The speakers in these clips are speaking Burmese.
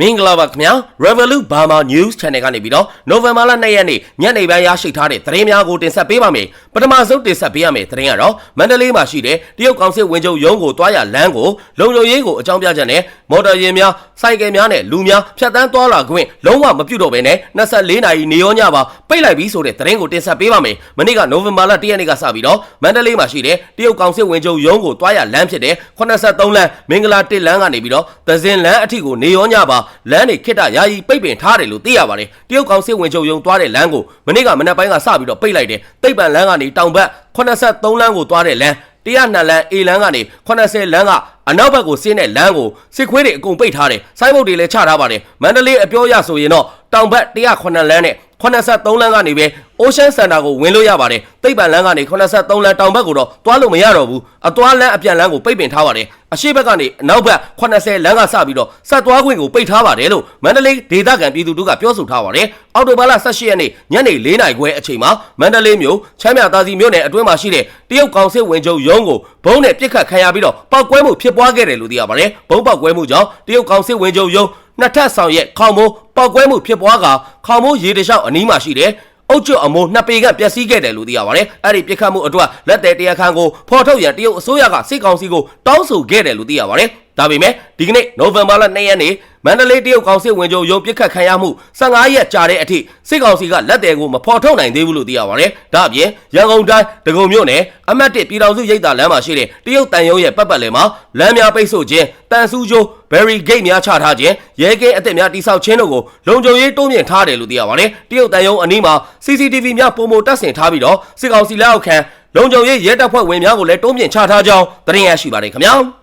မင်္ဂလာပါခင်ဗျာ Revolut Burma News Channel ကနေပြီးတော့ November လ2ရက်နေ့ညနေပိုင်းရရှိထားတဲ့သတင်းများကိုတင်ဆက်ပေးပါမယ်ပထမဆုံးတင်ဆက်ပေးရမယ့်သတင်းကတော့မန္တလေးမှာရှိတဲ့တရုတ်ကောင်စစ်ဝင်ချုပ်ရုံးကိုတွားရလမ်းကိုလုံခြုံရေးကိုအကြောင်းပြချက်နဲ့မော်တော်ယာဉ်များစိုက်ကယ်များနဲ့လူများဖြတ်တန်းသွားလာခွင့်လုံးဝမပြုတော့ဘဲနဲ့24နာရီနေရောညပါပိတ်လိုက်ပြီးဆိုတဲ့သတင်းကိုတင်ဆက်ပေးပါမယ်မနေ့က November လ1ရက်နေ့ကစပြီးတော့မန္တလေးမှာရှိတဲ့တရုတ်ကောင်စစ်ဝင်ချုပ်ရုံးကိုတွားရလမ်းဖြစ်တဲ့83လမ်းမင်္ဂလာ1လမ်းကနေပြီးတော့သဇင်လမ်းအထိကိုနေရောညပါလမ်းတွေခိတ္တယာယီပိတ်ပင်ထားတယ်လို့သိရပါတယ်တရုတ်ကောင်စစ်ဝင်ချုပ်ရုံသွားတဲ့လမ်းကိုမနေ့ကမနက်ပိုင်းကစပြီးတော့ပိတ်လိုက်တယ်တိတ်ပံလမ်းကနေတောင်ဘက်83လမ်းကိုသွားတဲ့လမ်း102လမ်း A လမ်းကနေ80လမ်းကအနောက်ဘက်ကိုဆင်းတဲ့လမ်းကိုစစ်ခွေးတွေအကုန်ပိတ်ထားတယ်စိုင်းဘုတ်တွေလည်းချထားပါတယ်မန္တလေးအပြောရဆိုရင်တော့တောင်ဘက်109လမ်းနဲ့83လမ်းကနေပဲ Ocean Center ကိုဝင်လို့ရပါတယ်တိတ်ပံလမ်းကနေ83လမ်းတောင်ဘက်ကိုတော့သွားလို့မရတော့ဘူးအသွားလမ်းအပြန်လမ်းကိုပိတ်ပင်ထားပါတယ်အရှိဘက်ကနေအနောက်ဘက်80လမ်းကစပြီးတော့ဆက်သွားခွင့်ကိုပိတ်ထားပါတယ်လို့မန္တလေးဒေသခံပြည်သူတို့ကပြောဆိုထားပါတယ်အော်တိုဘာလ18ရက်နေ့ညနေ4နာရီခွဲအချိန်မှာမန္တလေးမြို့ချမ်းမြသာစီမြို့နယ်အတွင်းမှာရှိတဲ့တရုတ်ကောင်စစ်ဝင်ချုပ်ရုံးကိုဘုံနဲ့ပြစ်ခတ်ခံရပြီးတော့ပောက်ကွဲမှုဖြစ်ပွားခဲ့တယ်လို့သိရပါတယ်ဘုံပောက်ကွဲမှုကြောင့်တရုတ်ကောင်စစ်ဝင်ချုပ်ရုံးနှစ်ထပ်ဆောင်ရဲ့ခေါင်မိုးပောက်ကွဲမှုဖြစ်ပွားကခေါင်မိုးရေတလျှောက်အနီးမှာရှိတဲ့ အုတ်ကျွအမိုးနှစ်ပေကပျက်စီးခဲ့တယ်လို့သိရပါတယ်။အဲ့ဒီပြစ်ခတ်မှုအတွက်လက်သည်တရားခံကိုဖော်ထုတ်ရန်တရုတ်အစိုးရကစစ်ကောင်စီကိုတောင်းဆိုခဲ့တယ်လို့သိရပါတယ်။ဒါပေမဲ့ဒီကနေ့နိုဝင်ဘာလ2ရက်နေ့ မန္တလေးတရုတ်ကောင်စစ်ဝင်ချုပ်ရုံးပြစ်ခတ်ခံရမှု15ရက်ကြာတဲ့အထိစစ်ကောင်စီကလက်သည်ကိုမဖော်ထုတ်နိုင်သေးဘူးလို့သိရပါတယ်။ဒါအပြင်ရန်ကုန်တိုင်းဒဂုံမြို့နယ်အမတ်1ပြည်တော်စုရိပ်သာလမ်းမှာရှိတဲ့တရုတ်တန်ရုံးရဲ့ပတ်ပတ်လည်မှာလမ်းများပိတ်ဆို့ခြင်းတန်ဆူးကျိုး berry gate များချထားခြင်းရဲကင်းအသစ်များတိစောက်ခြင်းတို့ကိုလုံခြုံရေးတိုးမြင့်ထားတယ်လို့သိရပါတယ်။တရုတ်တန်ရုံးအနီးမှာ CCTV များပုံမတပ်ဆင်ထားပြီးတော့စစ်ကောင်စီလက်အောက်ခံလုံခြုံရေးရဲတပ်ဖွဲ့ဝင်များကိုလည်းတိုးမြင့်ချထားကြောင်းသတင်းရရှိပါတယ်ခင်ဗျာ။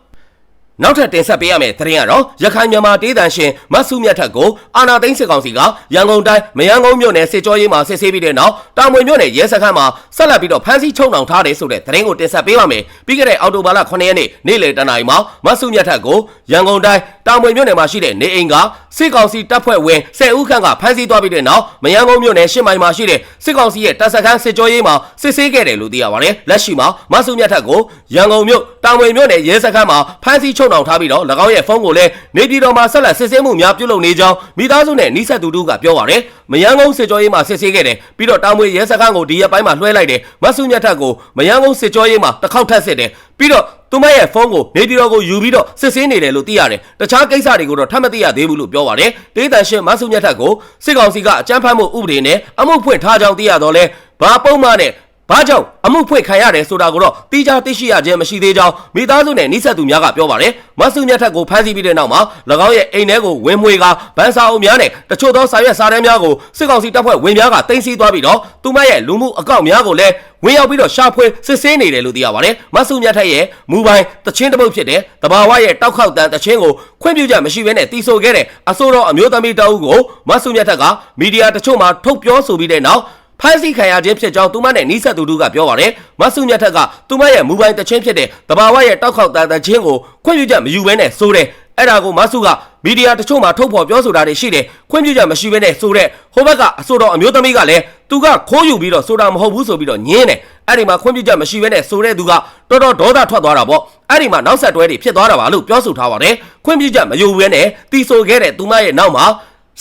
နောက်ထပ်တင်ဆက်ပေးရမယ့်သတင်းကတော့ရခိုင်မြန်မာဒေသရှင်မဆုမြတ်ထက်ကိုအာနာသိန်းစစ်ကောင်စီကရန်ကုန်တိုင်းမယန်းကုန်းမြို့နယ်စစ်ကြောရေးမှာစစ်ဆေးပြီးတဲ့နောက်တာမွေမြို့နယ်ရဲစခန်းမှာဆက်လက်ပြီးတော့ဖမ်းဆီးချုပ်နှောင်ထားတယ်ဆိုတဲ့သတင်းကိုတင်ဆက်ပေးပါမယ်။ပြီးခဲ့တဲ့အောက်တိုဘာလ9ရက်နေ့နေ့လယ်တနာရီမှာမဆုမြတ်ထက်ကိုရန်ကုန်တိုင်းတာမွေမြို့နယ်မှာရှိတဲ့နေအိမ်ကစစ်ကောင်စီတပ်ဖွဲ့ဝင်10ဦးခန့်ကဖမ်းဆီးသွားပြီးတဲ့နောက်မယန်းကုန်းမြို့နယ်ရှစ်မိုင်မှာရှိတဲ့စစ်ကောင်စီရဲ့တပ်စခန်းစစ်ကြောရေးမှာစစ်ဆေးခဲ့တယ်လို့သိရပါတယ်။လက်ရှိမှာမဆုမြတ်ထက်ကိုရန်ကုန်မြို့တာမွေမြို့နယ်ရဲစခန်းမှာဖမ်းဆီးချုပ်နှောင်ထားပြီးတော့၎င်းရဲ့ဖုန်းကိုလည်းနေပြည်တော်မှာဆက်လက်စစ်ဆေးမှုများပြုလုပ်နေကြောင်းမိသားစုနဲ့နှိဆက်သူတို့ကပြောပါတယ်။မယန်းကုန်းစစ်ကြောရေးမှာစစ်ဆေးခဲ့တယ်ပြီးတော့တာမွေရဲစခန်းကိုဒီရက်ပိုင်းမှာလွှဲလိုက်တယ်မဆုမြတ်ထက်ကိုမယန်းကုန်းစစ်ကြောရေးမှာတစ်ခေါက်ထပ်စစ်တယ်ပြီးတော့သူမရဲ့ဖုန်းကိုနေပြည်တော်ကိုယူပြီးတော့စစ်ဆေးနေတယ်လို့သိရတယ်။တခြားကိစ္စတွေကိုတော့ထပ်မသိရသေးဘူးလို့ပြောပါတယ်။ဒေသရှင်မဆုမြတ်ထက်ကိုစစ်ကောင်စီကအကြမ်းဖက်မှုဥပဒေနဲ့အမှုဖွင့်ထားကြောင်းသိရတော့လဲဘာပုံမှန်နဲ့ ဘာကြောင့်အမှုဖွင့်ခံရတယ်ဆိုတာကိုတော့တိကျသိရှိရခြင်းမရှိသေးကြောင်းမိသားစုနဲ့နှိဆက်သူများကပြောပါတယ်။မဆုမြတ်ထက်ကိုဖမ်းဆီးပြီးတဲ့နောက်မှာ၎င်းရဲ့အိမ်ထဲကိုဝင်မွေကဗန်စာအုပ်များနဲ့တချို့သောစာရွက်စာတမ်းများကိုစစ်ကောင်စီတပ်ဖွဲ့ဝင်များကတင်စီသွားပြီးတော့သူမရဲ့လူမှုအကောင့်များကိုလည်းဝင်ရောက်ပြီးတော့ရှာဖွေစစ်ဆေးနေတယ်လို့သိရပါတယ်။မဆုမြတ်ထက်ရဲ့မူပိုင်တချင်းတစ်ပုတ်ဖြစ်တဲ့တဘာဝရဲ့တောက်ခေါက်တန်တချင်းကိုခွင့်ပြုချက်မရှိဘဲနဲ့တီးဆိုခဲ့တဲ့အဆိုတော်အမျိုးသမီးတအုပ်ကိုမဆုမြတ်ထက်ကမီဒီယာတချို့မှာထုတ်ပြောဆိုပြီးတဲ့နောက် ဖမ်းဆီးခံရခြင်းဖြစ်ကြောင်းသူမနဲ့နီးစပ်သူတို့ကပြောပါတယ်။မဆုမြတ်ထက်ကသူမရဲ့မူပိုင်တချင်းဖြစ်တဲ့တဘာဝရဲ့တောက်ခေါက်တန်တချင်းကိုခွင့်ပြုချက်မယူဘဲနဲ့ဆိုတယ်။အဲ့ဒါကိုမဆုကမီဒီယာတချို့မှာထုတ်ဖော်ပြောဆိုတာတွေရှိတယ်ခွင့်ပြုချက်မရှိဘဲနဲ့ဆိုတဲ့ဟိုဘက်ကအဆိုတော်အမျိုးသမီးကလည်းသူကခိုးယူပြီးတော့ဆိုတာမဟုတ်ဘူးဆိုပြီးတော့ညင်းတယ်အဲ့ဒီမှာခွင့်ပြုချက်မရှိဘဲနဲ့ဆိုတဲ့သူကတော်တော်ဒေါသထွက်သွားတာပေါ့အဲ့ဒီမှာနောက်ဆက်တွဲတွေဖြစ်သွားတာပါလို့ပြောဆိုထားပါတယ်ခွင့်ပြုချက်မယူဘဲနဲ့တီဆိုခဲ့တဲ့သူမရဲ့နောက်မှာ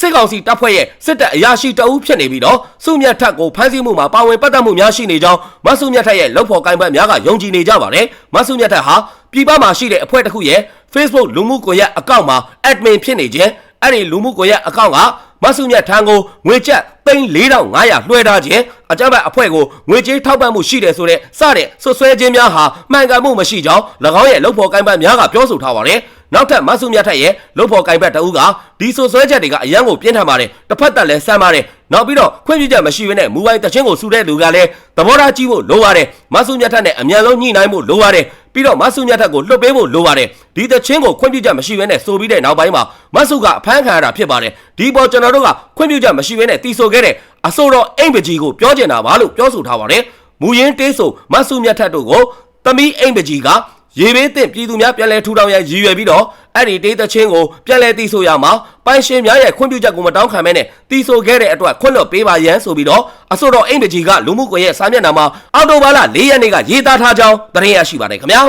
စစ်ကောင်စီတပ်ဖွဲ့ရဲ့စစ်တပ်အရာရှိတအုပ်ဖြစ်နေပြီးတော့စုမြတ်ထက်ကိုဖမ်းဆီးမှုမှာပါဝင်ပတ်သက်မှုများရှိနေကြောင်းမဆုမြတ်ထက်ရဲ့လုပ်ဖော်ကိုင်ဘက်များကယုံကြည်နေကြပါတယ်မဆုမြတ်ထက်ဟာပြည်ပမှာရှိတဲ့အဖွဲ့တစ်ခုရဲ့ Facebook လူမှုကွန်ရက်အကောင့်မှာ admin ဖြစ်နေခြင်းအဲ့ဒီလူမှုကွန်ရက်အကောင့်က မဆုမြတ်ထံကိုငွေကျပ်34,500လွှဲထားခြင်းအကြမ်းဖက်အဖွဲ့ကိုငွေကြေးထောက်ပံ့မှုရှိတယ်ဆိုတဲ့စတဲ့ဆွဆွဲခြင်းများဟာမှန်ကန်မှုမရှိကြောင်း၎င်းရဲ့လုပ်ဖော်ကိုင်ဘက်များကပြောဆိုထားပါတယ်နောက်ထပ်မဆုမြတ်ထက်ရဲ့လုပ်ဖော်ကိုင်ဘက်တအူးကဒီဆွဆွဲချက်တွေကအရန်ကိုပြင်းထန်ပါတယ်တစ်ဖက်သက်လည်းစမ်းပါတယ်နောက်ပြီးတော့ခွင့်ပြုချက်မရှိဘဲနဲ့မူပိုင်တချင်းကိုစူတဲ့လူကလည်းသဘောထားကြီးဖို့လိုပါတယ်မဆုမြတ်ထက်နဲ့အမြန်ဆုံးညှိနှိုင်းဖို့လိုပါတယ် ပြီးတော့မဆုမြတ်ထက်ကိုလွတ်ပေးဖို့လိုပါတယ်ဒီတချင်းကိုခွင့်ပြုချက်မရှိဘဲနဲ့ဆိုပြီးတဲ့နောက်ပိုင်းမှာမဆုကအဖမ်းခံရတာဖြစ်ပါတယ်ဒီပေါ်ကျွန်တော်တို့ကခွင့်ပြုချက်မရှိဘဲနဲ့တီဆိုခဲ့တဲ့အဆိုတော်အိမ်ပကြီးကိုပြောကျင်တာပါလို့ပြောဆိုထားပါတယ်မူရင်းတေးဆိုမဆုမြတ်ထက်တို့ကိုသမီးအိမ်ပကြီးက ရေဘေးသင့်ပြည်သူများပြန်လည်ထူထောင်ရန်ရည်ရွယ်ပြီးတော့အဲ့ဒီဒေသချင်းကိုပြန်လည်တည်ဆိုရမှာပိုင်ရှင်များရဲ့ခွင့်ပြုချက်ကိုမတောင်းခံမဲနဲ့တည်ဆိုခဲ့တဲ့အတွက်ခွင့်လွှတ်ပေးပါရန်ဆိုပြီးတော့အဆိုတော်အိမ်ပကြီးကလူမှုကွန်ရက်စာမျက်နှာမှာအော်တိုဘာလ၄ရက်နေ့ကရေးသားထားကြောင်းသတင်းရရှိပါတယ်ခင်ဗျာ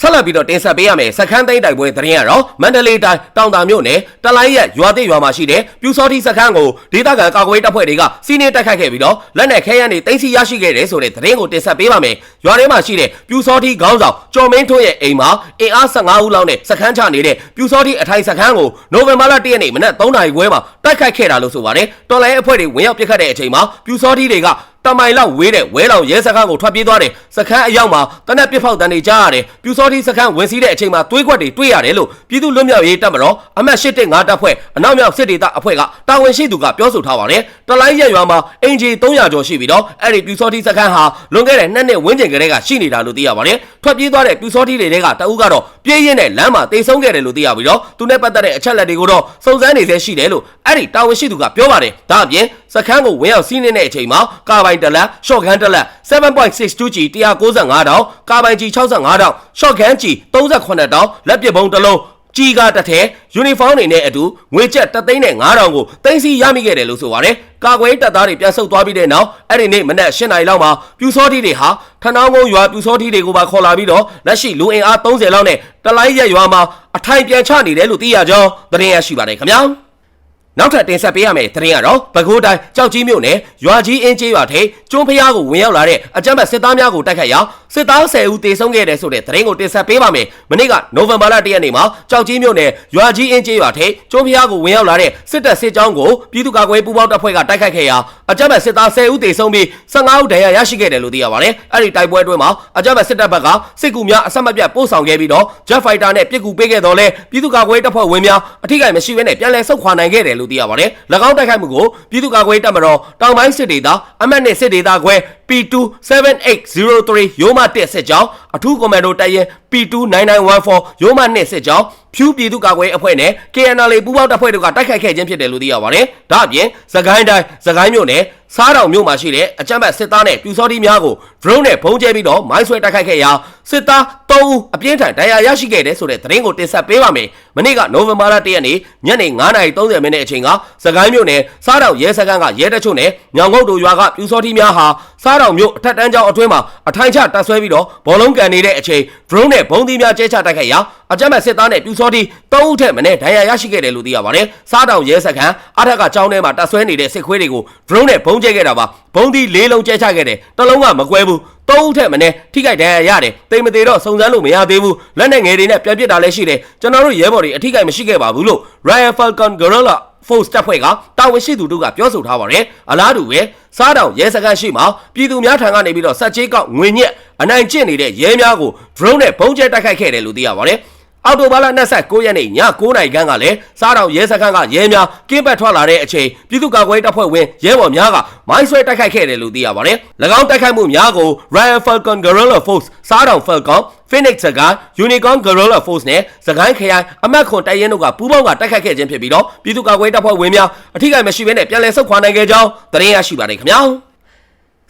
ဆက်လက်ပြီးတော့တင်ဆက်ပေးရမယ်စခန်းသိမ်းတိုက်ပွဲသတင်းကတော့မန္တလေးတိုင်းတောင်တာမြို့နယ်တလိုင်းရက်ရွာတိရွာမှာရှိတဲ့ပြူစောတိစခန်းကိုဒေသခံကာကွယ်တပ်ဖွဲ့တွေကစီးနင်းတိုက်ခိုက်ခဲ့ပြီးတော့လက်နက်ခဲယမ်းတွေတင်စီရရှိခဲ့တယ်ဆိုတဲ့သတင်းကိုတင်ဆက်ပေးပါမယ်ရွာထဲမှာရှိတဲ့ပြူစောတိခေါင်းဆောင်ကျော်မင်းထွန်းရဲ့အိမ်မှာအင်အား15ဦးလောက်နဲ့စခန်းချနေတဲ့ပြူစောတိအထိုင်စခန်းကိုနိုဝင်ဘာလ1ရက်နေ့မနက်3နာရီခွဲမှာတိုက်ခိုက်ခဲ့တာလို့ဆိုပါတယ်တော်လိုင်းအဖွဲ့တွေဝင်ရောက်ပစ်ခတ်တဲ့အချိန်မှာပြူစောတိတွေက တမိုင်လောက်ဝေးတဲ့ဝဲလောင်ရဲစခန်းကိုထွက်ပြေးသွားတယ်စခန်းအရောက်မှာတနက်ပြစ်ဖောက်တန်းတွေကြားရတယ်ပြူစောတိစခန်းဝင်စီးတဲ့အချိန်မှာသွေးခွက်တွေတွေ့ရတယ်လို့ပြည်သူ့လွတ်မြောက်ရေးတပ်မတော်အမတ်၈တက်၅တပ်ဖွဲ့အနောက်မြောက်စစ်ဒေသအဖွဲ့ကတာဝန်ရှိသူကပြောဆိုထားပါတယ်တလိုင်းရက်ရွာမှာအင်ဂျီ300ကျော်ရှိပြီးတော့အဲ့ဒီပြူစောတိစခန်းဟာလွန်ခဲ့တဲ့နှစ်နှစ်ဝန်းကျင်ကလေးကရှိနေတာလို့သိရပါတယ်ထွက်ပြေးသွားတဲ့ပြူစောတိတွေကတအူးကတော့ပြေးရင်းနဲ့လမ်းမှာတေဆုံးခဲ့တယ်လို့သိရပြီးတော့သူနဲ့ပတ်သက်တဲ့အချက်လက်တွေကိုတော့စုံစမ်းနေသေးရှိတယ်လို့အဲ့ဒီတာဝန်ရှိသူကပြောပါတယ်ဒါအပြင်စခန်းကိုဝင်ရောက်စီးနှင်းတဲ့အချိန်မှာကာဘိုင်တလက်ရှော့ဂန်တလက် 7.62G 195တောင်ကာဘိုင် G 65တောင်ရှော့ဂန် G 38တောင်လက်ပစ်ဘုံတစ်လုံးကြီးကားတစ်ထည်ယူနီဖောင်းတွေနဲ့အတူငွေကျပ်3သိန်းနဲ့9000ကိုတင်စီရမိခဲ့တယ်လို့ဆိုပါတယ်။ကာကွယ်တပ်သားတွေပြန်ဆုတ်သွားပြီးတဲ့နောက်အဲ့ဒီနေ့မနက်8နာရီလောက်မှာပြူစောတိတွေဟာထနောင်းကုန်းရွာပြူစောတိတွေကိုပါခေါ်လာပြီးတော့လက်ရှိလူအင်အား30လောက်နဲ့တလိုင်းရက်ရွာမှာအထိုင်ပြန်ချနေတယ်လို့သိရကြောင်းသတင်းရရှိပါတယ်ခင်ဗျာ။ နောက်ထပ်တင်ဆက်ပေးရမယ့်သတင်းကတော့ပဲခူးတိုင်းကြောက်ကြီးမြို့နယ်ရွာကြီးအင်းကျေးရွာထိကျွန်းဖျားကိုဝင်ရောက်လာတဲ့အကြမ်းဖက်စစ်သားများကိုတိုက်ခိုက်ရာစစ်သား10ဦးတေဆုံးခဲ့တဲ့ဆိုတဲ့သတင်းကိုတင်ဆက်ပေးပါမယ်။မနေ့ကနိုဝင်ဘာလ1ရက်နေ့မှာကြောက်ကြီးမြို့နယ်ရွာကြီးအင်းကျေးရွာထိကျွန်းဖျားကိုဝင်ရောက်လာတဲ့စစ်တပ်စစ်ကြောင်းကိုပြည်သူ့ကာကွယ်ပူးပေါင်းတပ်ဖွဲ့ကတိုက်ခိုက်ခဲ့ရာ အကြမ်းဖက်စစ်သား10ဦးတေဆုံးပြီး15ဦးဒဏ်ရာရရှိခဲ့တယ်လို့သိရပါတယ်။အဲ့ဒီတိုက်ပွဲအတွင်းမှာအကြမ်းဖက်စစ်တပ်ဘက်ကစစ်ကူများအဆက်မပြတ်ပို့ဆောင်ခဲ့ပြီးတော့ Jet Fighter နဲ့ပစ်ကူပေးခဲ့တော့လဲပြည်သူ့ကာကွယ်တပ်ဖွဲ့ဝင်များအထိကိမရှိဘဲနဲ့ပြန်လည်ဆုတ်ခွာနိုင်ခဲ့တယ်လို့သိရပါတယ်။၎င်းတိုက်ခိုက်မှုကိုပြည်သူ့ကာကွယ်တပ်မတော်တောင်ပိုင်းစစ်ဒေသအမတ်နဲ့စစ်ဒေသခွဲ P2 7803ရိုးမတက်စစ်ကြောင်းအထူးကွန်မန်ဒိုတပ်ရဲ P2 9914ရိုးမနှစ်စစ်ကြောင်းဖြူပြည်သူ့ကာကွယ်အဖွဲ့နဲ့ KNL ပူးပေါင်းတပ်ဖွဲ့တို့ကတိုက်ခိုက်ခဲ့ခြင်းဖြစ်တယ်လို့သိရပါတယ်။ဒါအပြင်သခိုင်းတိုင်းသခိုင်းမြို့နယ်စားတောင်မြို့မှာရှိတဲ့အကြမ်းဖက်စစ်သားနဲ့ပြူစောတိများကို drone နဲ့ပုံကျဲပြီးတော့မိုင်းဆွဲတိုက်ခိုက်ခဲ့ရာစစ်သား3ဦးအပြင်းထန်ဒဏ်ရာရရှိခဲ့တယ်ဆိုတဲ့သတင်းကိုတင်ဆက်ပေးပါမယ်။မနေ့ကနိုဝင်ဘာလ1ရက်နေ့ညနေ9:30မိနစ်အချိန်ကသခိုင်းမြို့နယ်စားတောင်ရဲစခန်းကရဲတချို့နဲ့ညောင်ကုတ်တို့ရွာကပြူစောတိများဟာစားတောင်မြို့အထက်တန်းကျောင်းအတွင်းမှာအထိုင်ချတပ်ဆွဲပြီးတော့ဘောလုံးကန်နေတဲ့အချိန် drone နဲ့ဘုံသီးများကျဲချတိုက်ခိုက်ရာအကြမ်းဖက်စစ်သားနဲ့ပြူစောတိ3ဦးထက်မနည်းဒဏ်ရာရရှိခဲ့တယ်လို့သိရပါတယ်။စားတောင်ရဲစခန်းအထက်ကကျောင်းထဲမှာတပ်ဆွဲနေတဲ့စစ်ခွေးတွေကို drone နဲ့ဘုံကျဲခဲ့တာပါ။ဘုံသီး၄လုံးကျဲချခဲ့တယ်။တစ်လုံးကမကွဲဘူး။သုံးဦးထက်မနည်းထိခိုက်ဒဏ်ရာရတယ်။တိမ်မသေးတော့စုံစမ်းလို့မရသေးဘူး။လက်နဲ့ငယ်တွေနဲ့ပြန်ပစ်တာလည်းရှိတယ်။ကျွန်တော်တို့ရဲဘော်တွေအထိခိုက်မရှိခဲ့ပါဘူးလို့ Royal Falcon Guerrilla Force တပ်ဖွဲ့ကတာဝန်ရှိသူတို့ကပြောဆိုထားပါတယ်။အလားတူပဲစားတောင်ရဲစခန်းရှိမှာပြည်သူများထံကနေပြီးတော့စက်ကြီးကောက်ငွေညက်အနိုင်ကျင့်နေတဲ့ရဲများကို drone နဲ့ပုံကျဲတိုက်ခိုက်ခဲ့တယ်လို့သိရပါတယ်။ အော်တိုဘာလ29ရက်နေ့ည9:00နာရီခန့်ကလည်းစားတောင်ရဲစခန်းကရဲများကင်းပတ်ထွက်လာတဲ့အချိန်ပြည်သူ့ကာကွယ်တပ်ဖွဲ့ဝင်ရဲဘော်များကမိုင်းဆွဲတိုက်ခိုက်ခဲ့တယ်လို့သိရပါတယ်။၎င်းတိုက်ခိုက်မှုများကို Royal Falcon Guerrilla Force စားတောင် Falcon Phoenix စကား Unicorn Guerrilla Force နဲ့စကိုင်းခရိုင်အမတ်ခွန်တိုက်ရဲတို့ကပူးပေါင်းကတိုက်ခိုက်ခဲ့ခြင်းဖြစ်ပြီးတော့ပြည်သူ့ကာကွယ်တပ်ဖွဲ့ဝင်များအထိကိမရှိဘဲနဲ့ပြန်လည်ဆုတ်ခွာနိုင်ခဲ့ကြောင်းသတင်းရရှိပါတယ်ခင်ဗျာ။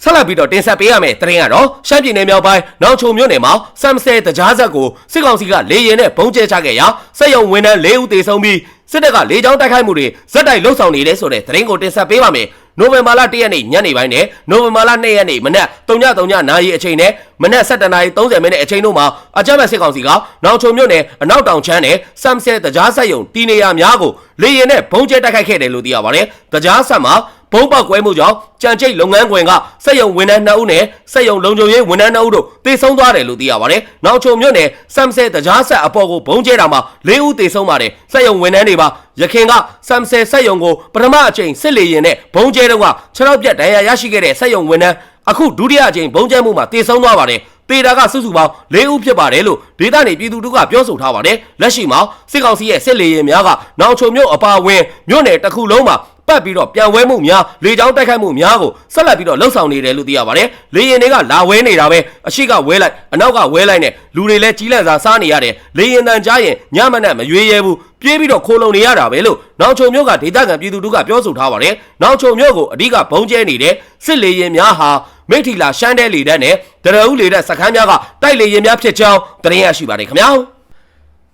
ဆက်လက်ပြီးတော့တင်ဆက်ပေးရမယ့်သတင်းကတော့ရှမ်းပြည်နယ်မြောက်ပိုင်းနောင်ချုံမြို့နယ်မှာဆမ်ဆဲတကြားဆက်ကိုစစ်ကောင်စီကလေရင်နဲ့ဘုံကျဲချခဲ့ရာစက်ရုံဝန်ထမ်း၄ဦးသေဆုံးပြီးစစ်တပ်ကလေကြောင်းတိုက်ခိုက်မှုတွေဇက်တိုက်လှုပ်ဆောင်နေတယ်ဆိုတဲ့သတင်းကိုတင်ဆက်ပေးပါမယ်။နိုဝင်ဘာလ1ရက်နေ့ညနေပိုင်းနဲ့နိုဝင်ဘာလ2ရက်နေ့မနက်3:30နာရီအချိန်နဲ့မနက်7:30မိနစ်အချိန်တို့မှာအကြမ်းဖက်စစ်ကောင်စီကနောင်ချုံမြို့နယ်အနောက်တောင်ချမ်းနယ်ဆမ်ဆဲတကြားဆက်ရုံတီနေရများကိုလေရင်နဲ့ဘုံကျဲတိုက်ခိုက်ခဲ့တယ်လို့သိရပါတယ်။တကြားဆက်မှာဘုံ ပေါက်ကွဲမှုကြောင့်ကြံကျိတ်လုပ်ငန်းခွင်ကစက်ရုံဝန်ထမ်း2ဦးနဲ့စက်ရုံလုံခြုံရေးဝန်ထမ်း2ဦးတို့တေဆုံးသွားတယ်လို့သိရပါတယ်။နောက်ချုံမြို့နယ်ဆမ်ဆဲတကြားဆက်အပေါ်ကိုဘုံကျဲတာမှာ၄ဦးတေဆုံးပါတယ်။စက်ရုံဝန်ထမ်းတွေပါရခင်ကဆမ်ဆဲစက်ရုံကိုပထမအချိန်စစ်လေရင်နဲ့ဘုံကျဲတော့က6ရောက်ပြတ်ဒဏ်ရာရရှိခဲ့တဲ့စက်ရုံဝန်ထမ်းအခုဒုတိယအချိန်ဘုံကျဲမှုမှာတေဆုံးသွားပါတယ်။ပေတာကစုစုပေါင်း၄ဦးဖြစ်ပါတယ်လို့ဒေသနေပြည်သူတို့ကပြောဆိုထားပါတယ်။လက်ရှိမှာစစ်ကောင်စီရဲ့စစ်လေရင်များကနောင်ချုံမြို့အပါအဝင်မြို့နယ်တစ်ခုလုံးမှာ ပတ်ပြီးတော့ပြန်ဝဲမှုများလေကြောင်းတိုက်ခိုက်မှုများကိုဆက်လက်ပြီးတော့လှုပ်ဆောင်နေတယ်လို့သိရပါတယ်။လေရင်တွေကလာဝဲနေတာပဲအရှိကဝဲလိုက်အနောက်ကဝဲလိုက်နဲ့လူတွေလည်းကြီးလန့်စာစားနေရတယ်။လေရင်တန်ကြားရင်ညမနဲ့မရွေးရဲဘူးပြေးပြီးတော့ခိုးလုံနေရတာပဲလို့နောင်ချုံမြို့ကဒေသခံပြည်သူတို့ကပြောဆိုထားပါတယ်။နောင်ချုံမြို့ကိုအဓိကဘုံကျဲနေတဲ့စစ်လေရင်များဟာမိထီလာရှမ်းတဲလေတက်နဲ့တရဦးလေတက်စခန်းများကတိုက်လေရင်များဖြစ်ကြောင်းသတင်းရရှိပါတယ်ခင်ဗျာ။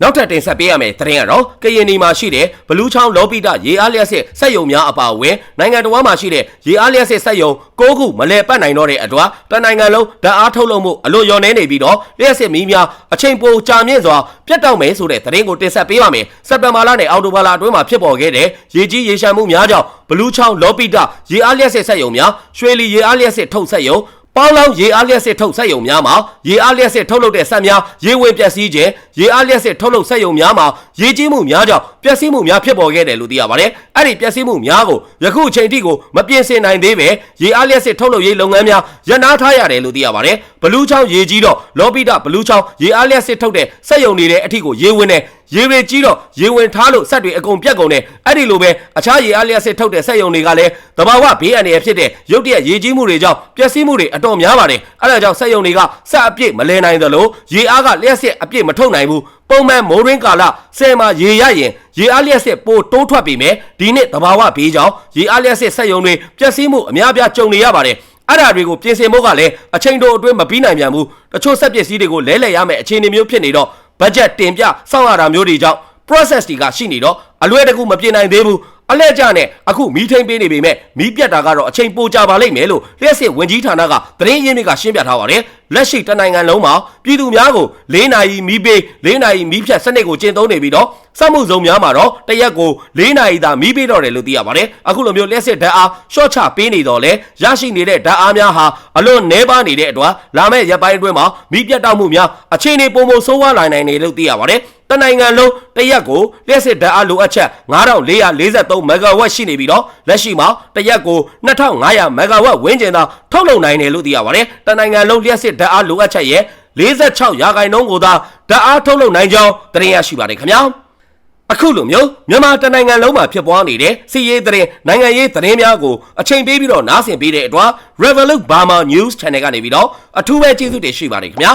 နောက်ထပ်တင်ဆက်ပေးရမယ့်သတင်းကတော့ကရင်နီမှာရှိတဲ့ဘလူးချောင်းလောပိတရေအားလျက်စစ်စက်ယုံများအပါအဝင်နိုင်ငံတော်မှာရှိတဲ့ရေအားလျက်စစ်စက်ယုံ၉ခုမလဲပတ်နိုင်တော့တဲ့အတွက်တနိုင်ငံလုံးဓာတ်အားထုတ်လုပ်မှုအလွန်လျော်နေနေပြီးတော့လျက်စစ်မီးများအချိန်ပိုကြာမြင့်စွာပြတ်တောက်မယ်ဆိုတဲ့သတင်းကိုတင်ဆက်ပေးပါမယ်စက်တင်ဘာလနဲ့အောက်တိုဘာလအတွင်းမှာဖြစ်ပေါ်ခဲ့တဲ့ရေကြီးရေရှမ်းမှုများကြောင့်ဘလူးချောင်းလောပိတရေအားလျက်စစ်စက်ယုံများရွှေလီရေအားလျက်စစ်ထုတ်စက်ယုံ ပေါင်းလောင်းရေအားလျက်စစ်ထုတ်စက်ယုံများမှာရေအားလျက်စစ်ထုတ်လုပ်တဲ့စက်များရေဝင်ပျက်စီးခြင်းရေအားလျက်စစ်ထုတ်လုပ်စက်ယုံများမှာရေကြီးမှုများကြောင့်ပျက်စီးမှုများဖြစ်ပေါ်ခဲ့တယ်လို့သိရပါတယ်။အဲ့ဒီပျက်စီးမှုများကိုယခုအချိန်ထိကိုမပြင်ဆင်နိုင်သေးပဲရေအားလျက်စစ်ထုတ်လုပ်ရေးလုပ်ငန်းများရပ်နားထားရတယ်လို့သိရပါတယ်။ဘလူးချောင်းရေကြီးတော့လောပိတဘလူးချောင်းရေအားလျက်စစ်ထုတ်တဲ့စက်ယုံတွေတဲ့အထိကိုရေဝင်တယ် ရေတွေကြီးတော့ရေဝင်ထားလို့စက်တွေအကုန်ပြတ်ကုန်တယ်အဲ့ဒီလိုပဲအခြားရေအားလျက်စစ်ထုတ်တဲ့စက်ယုံတွေကလည်းတဘာဝဘေးအန္တရာယ်ဖြစ်တဲ့ရုတ်တရက်ရေကြီးမှုတွေကြောင့်ပျက်စီးမှုတွေအတော်များပါတယ်အဲ့ဒါကြောင့်စက်ယုံတွေကစက်အပြည့်မလဲနိုင်သလိုရေအားကလျက်စစ်အပြည့်မထုတ်နိုင်ဘူးပုံမှန်မိုးရင်းကာလဆယ်မှာရေရရင်ရေအားလျက်စစ်ပိုတိုးထွက်ပြီမယ်ဒီနှစ်တဘာဝဘေးကြောင့်ရေအားလျက်စစ်စက်ယုံတွေပျက်စီးမှုအများအပြားကြုံနေရပါတယ်အဲ့ဒါတွေကိုပြင်ဆင်ဖို့ကလည်းအချိန်တိုအတွင်းမပြီးနိုင်ပြန်ဘူးတချို့စက်ပစ္စည်းတွေကိုလဲလှယ်ရမယ့်အခြေအနေမျိုးဖြစ်နေတော့ budget တင်ပြစောင့်ရတာမျိုးတွေကြောင့် process တွေကရှိနေတော့အလွယ်တကူမပြင်နိုင်သေးဘူး အလဲကျနဲ့အခုမီးထိန်ပေးနေပေမဲ့မီးပြတ်တာကတော့အချိန်ပိုကြပါလိမ့်မယ်လို့လျှက်စစ်ဝင်ကြီးဌာနကသတင်းရင်းမြစ်ကရှင်းပြထားပါတယ်လက်ရှိတနိုင်ငံလုံးမှာပြည်သူများကို၄နာရီမီးပေး၄နာရီမီးဖြတ်စနစ်ကိုကျင့်သုံးနေပြီးတော့စက်မှုစုံများမှာတော့တရက်ကို၄နာရီသာမီးပေးတော့တယ်လို့သိရပါတယ်အခုလိုမျိုးလျှက်စစ်ဓာတ်အားရှော့ချပေးနေတော့လဲရရှိနေတဲ့ဓာတ်အားများဟာအလွန်နှဲပါနေတဲ့အတွက်လာမယ့်ရက်ပိုင်းအတွင်းမှာမီးပြတ်တောက်မှုများအခြေအနေပုံပုံဆိုးဝါးလာနိုင်တယ်လို့သိရပါတယ် တနိုင်ငံလုံးတရက်ကိုလျှက်စစ်ဓာတ်အားလိုအပ်ချက်9443မဂါဝက်ရှိနေပြီးတော့လက်ရှိမှာတရက်ကို2500မဂါဝက်ဝန်းကျင်သာထုတ်လုပ်နိုင်တယ်လို့သိရပါတယ်တနိုင်ငံလုံးလျှက်စစ်ဓာတ်အားလိုအပ်ချက်ရဲ့46ရာခိုင်နှုန်းကိုသာဓာတ်အားထုတ်လုပ်နိုင်ကြောင်းသတင်းရရှိပါတယ်ခင်ဗျာအခုလိုမျိုးမြန်မာတနိုင်ငံလုံးမှာဖြစ်ပွားနေတဲ့စီးရေးသတင်းနိုင်ငံရေးသတင်းများကိုအချိန်ပေးပြီးတော့နားဆင်ပေးတဲ့အတွက် Revolut Burma News Channel ကနေပြီးတော့အထူးပဲကျေးဇူးတင်ရှိပါတယ်ခင်ဗျာ